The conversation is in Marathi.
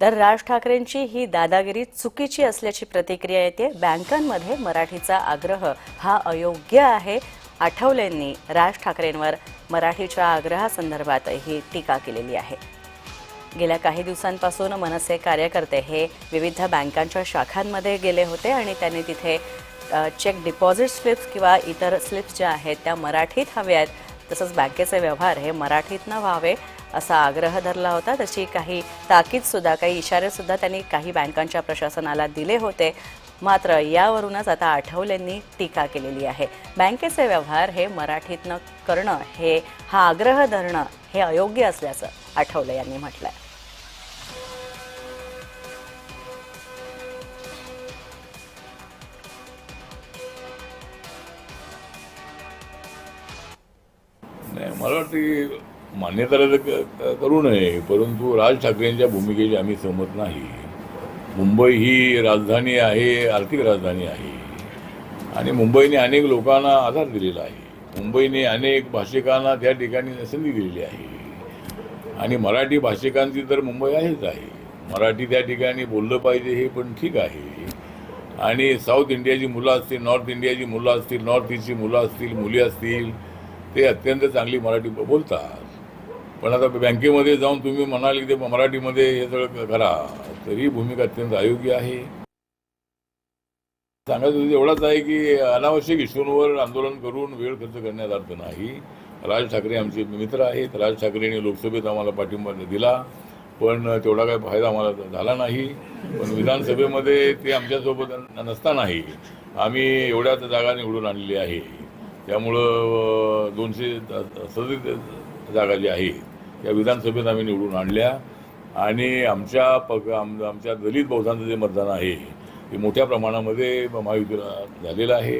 तर राज ठाकरेंची ही दादागिरी चुकीची असल्याची प्रतिक्रिया येते. बँकांमध्ये मराठीचा आग्रह हा अयोग्य आहे आठवलेंनी राज ठाकरेंवर मराठीच्या आग्रहासंदर्भात ही टीका केलेली आहे. गेल्या काही दिवसांपासून मनसे कार्यकर्ते हे विविध बँकांच्या शाखांमध्ये गेले होते आणि त्यांनी तिथे चेक डिपॉझिट स्लिप्स किंवा इतर स्लिप्स ज्या आहेत त्या मराठीत हव्या आहेत तसंच बँकेचे व्यवहार हे मराठीतनं व्हावे असा आग्रह धरला होता. तशी काही ताकीदसुद्धा काही इशारेसुद्धा त्यांनी काही बँकांच्या प्रशासनाला दिले होते. मात्र यावरूनच आता आठवलेंनी टीका केलेली आहे. बँकेचे व्यवहार हे मराठीतनं करणं हे हा आग्रह धरणं हे अयोग्य असल्याचं आठवले यांनी म्हटलंय. मला वाटतं मान्यता तर क- करू नये परंतु राज ठाकरेंच्या भूमिकेशी आम्ही सहमत नाही. मुंबई ही राजधानी आहे आर्थिक राजधानी आहे. आणि मुंबईने अनेक लोकांना आधार दिलेला आहे. मुंबईने अनेक भाषिकांना त्या ठिकाणी संधी दिलेली आहे. आणि मराठी भाषिकांची तर मुंबई आहेच आहे. मराठी त्या ठिकाणी बोललं पाहिजे हे पण ठीक आहे. आणि साऊथ इंडियाची मुलं असतील नॉर्थ इंडियाची मुलं असतील नॉर्थ ईस्टची मुलं असतील मुली असतील ते अत्यंत चांगली मराठी ब- बोलतात. पण आता बँकेमध्ये जाऊन तुम्ही म्हणाल की ते मराठीमध्ये हे सगळं करा तरी भूमिका अत्यंत अयोग्य आहे. सांगायचं एवढाच आहे की अनावश्यक इश्यूंवर आंदोलन करून वेळ खर्च करण्यात अर्थ नाही. राज ठाकरे आमचे मित्र आहेत राज ठाकरेंनी लोकसभेत आम्हाला पाठिंबा दिला पण तेवढा काही फायदा आम्हाला झाला नाही. पण विधानसभेमध्ये ते आमच्यासोबत नसतानाही आम्ही एवढ्याच जागा निवडून आणलेली आहे. त्यामुळं दोनशे सदतीस जागा ज्या आहेत त्या विधानसभेत आम्ही निवडून आणल्या. आणि आमच्या पग आम आमच्या दलित बौद्धांचं जे मतदान आहे ते मोठ्या प्रमाणामध्ये महायुतीला झालेलं आहे.